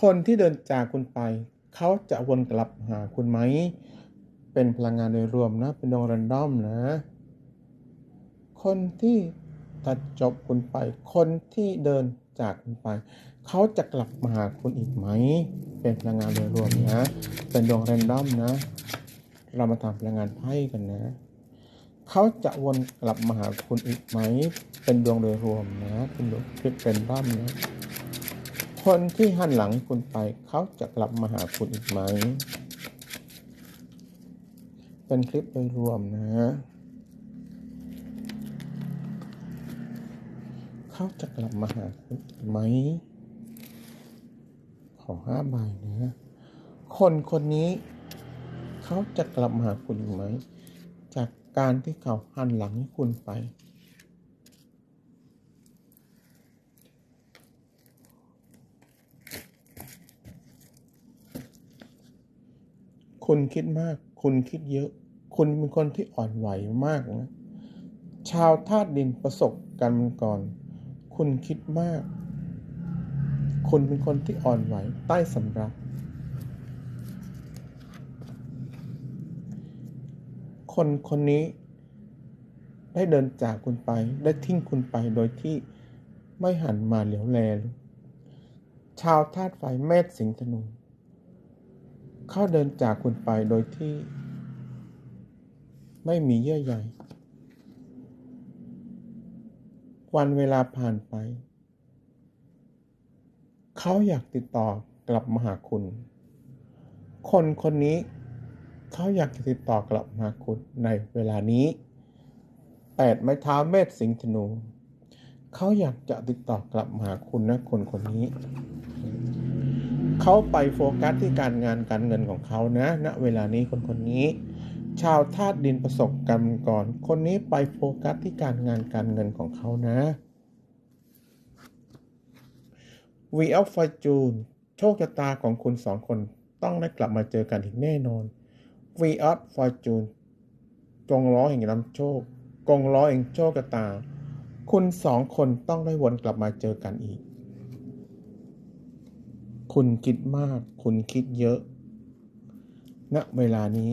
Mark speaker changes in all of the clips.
Speaker 1: คนที่เดินจากคุณไป เขาจะวนกลับหาคุณไหม เป็นพลังงานโดยรวมนะ เป็นดวงรันดอมนะ คนที่ตัดจบคุณไป คนที่เดินจากคุณไป เขาจะกลับมาหาคุณอีกไหม เป็นพลังงานโดยรวมนะ เป็นดวงแรนดอมนะ เรามาทำพลังงานไพ่กันนะ เขาจะวนกลับมาหาคุณอีกไหม เป็นดวงโดยรวมนะ เป็นดวงคลิปเป็นด้อมนะ คนที่หันหลังคุณไปเขาจะกลับมาหาคุณอีกไหม เป็นคลิปโดยรวมนะ เขาจะกลับมาหาคุณอีกไหม ขอห้าใบนะ คนคนนี้ เขาจะกลับมาหาคุณอีกไหม จากการที่เขาหันหลังให้คุณไป คุณคิดมาก คุณคิดเยอะ คุณเป็นคนที่อ่อนไหวมากนะ ชาวธาตุดินประสบกันก่อน คุณคิดมาก คุณเป็นคนที่อ่อนไหวใต้สำรับ คนคนนี้ได้เดินจากคุณไป ได้ทิ้งคุณไปโดยที่ไม่หันมาเหลียวแลเลยชาวธาตุไฟเมษสิงห์ธนู เขาเดินจากคุณไปโดยที่ ไม่มีเยื่อใยวันเวลาผ่านไป เขาอยากติดต่อกลับมาหาคุณ คนคนนี้ เขาอยากติดต่อกลับมาหาคุณในเวลานี้แปดไม้เท้าเมษสิงห์ธนู เขาอยากจะติดต่อกลับมาหาคุณนะคนคนนี้ เขาไปโฟกัสที่การงานการเงินของเขานะณเวลานี้คนคนนี้ ชาวธาตุดินประสบกรรมก่อน คนนี้ไปโฟกัสที่การงานการเงินของเขานะ V of Fortune โชคชะตาของคุณสองคนต้องได้กลับมาเจอกันอีกแน่นอน V of Fortune จงล้อแห่งนำโชคกงล้อแห่งโชคชะตา คุณสองคนต้องได้วนกลับมาเจอกันอีก คุณคิดมาก คุณคิดเยอะ ณ เวลานี้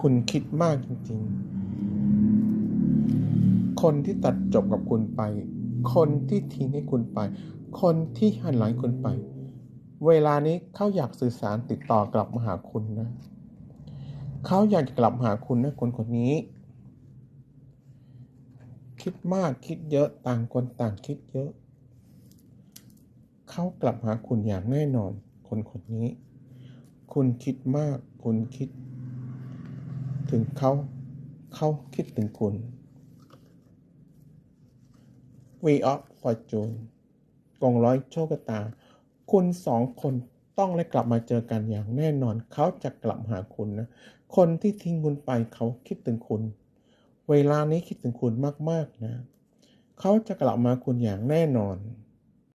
Speaker 1: คุณคิดมากจริง ๆ คนที่ตัดจบกับคุณไป คนที่ทิ้งให้คุณไป คนที่หันหลังคุณไป เวลานี้เขาอยากสื่อสารติดต่อกลับมาหาคุณนะ เขาอยากจะกลับมาหาคุณนะคนคนนี้ คิดมากคิดเยอะต่างคนต่างคิดเยอะ เขากลับหาคุณอย่างแน่นอน คนคนนี้ คุณคิดมาก คุณคิด ถึงเขา เขาคิดถึงคุณ V of Fortune กองร้อยโชคตา คุณสองคนต้องได้กลับมาเจอกันอย่างแน่นอน เขาจะกลับหาคุณนะ คนที่ทิ้งคุณไปเขาคิดถึงคุณ เวลานี้คิดถึงคุณมากๆนะ เขาจะกลับมาคุณอย่างแน่นอน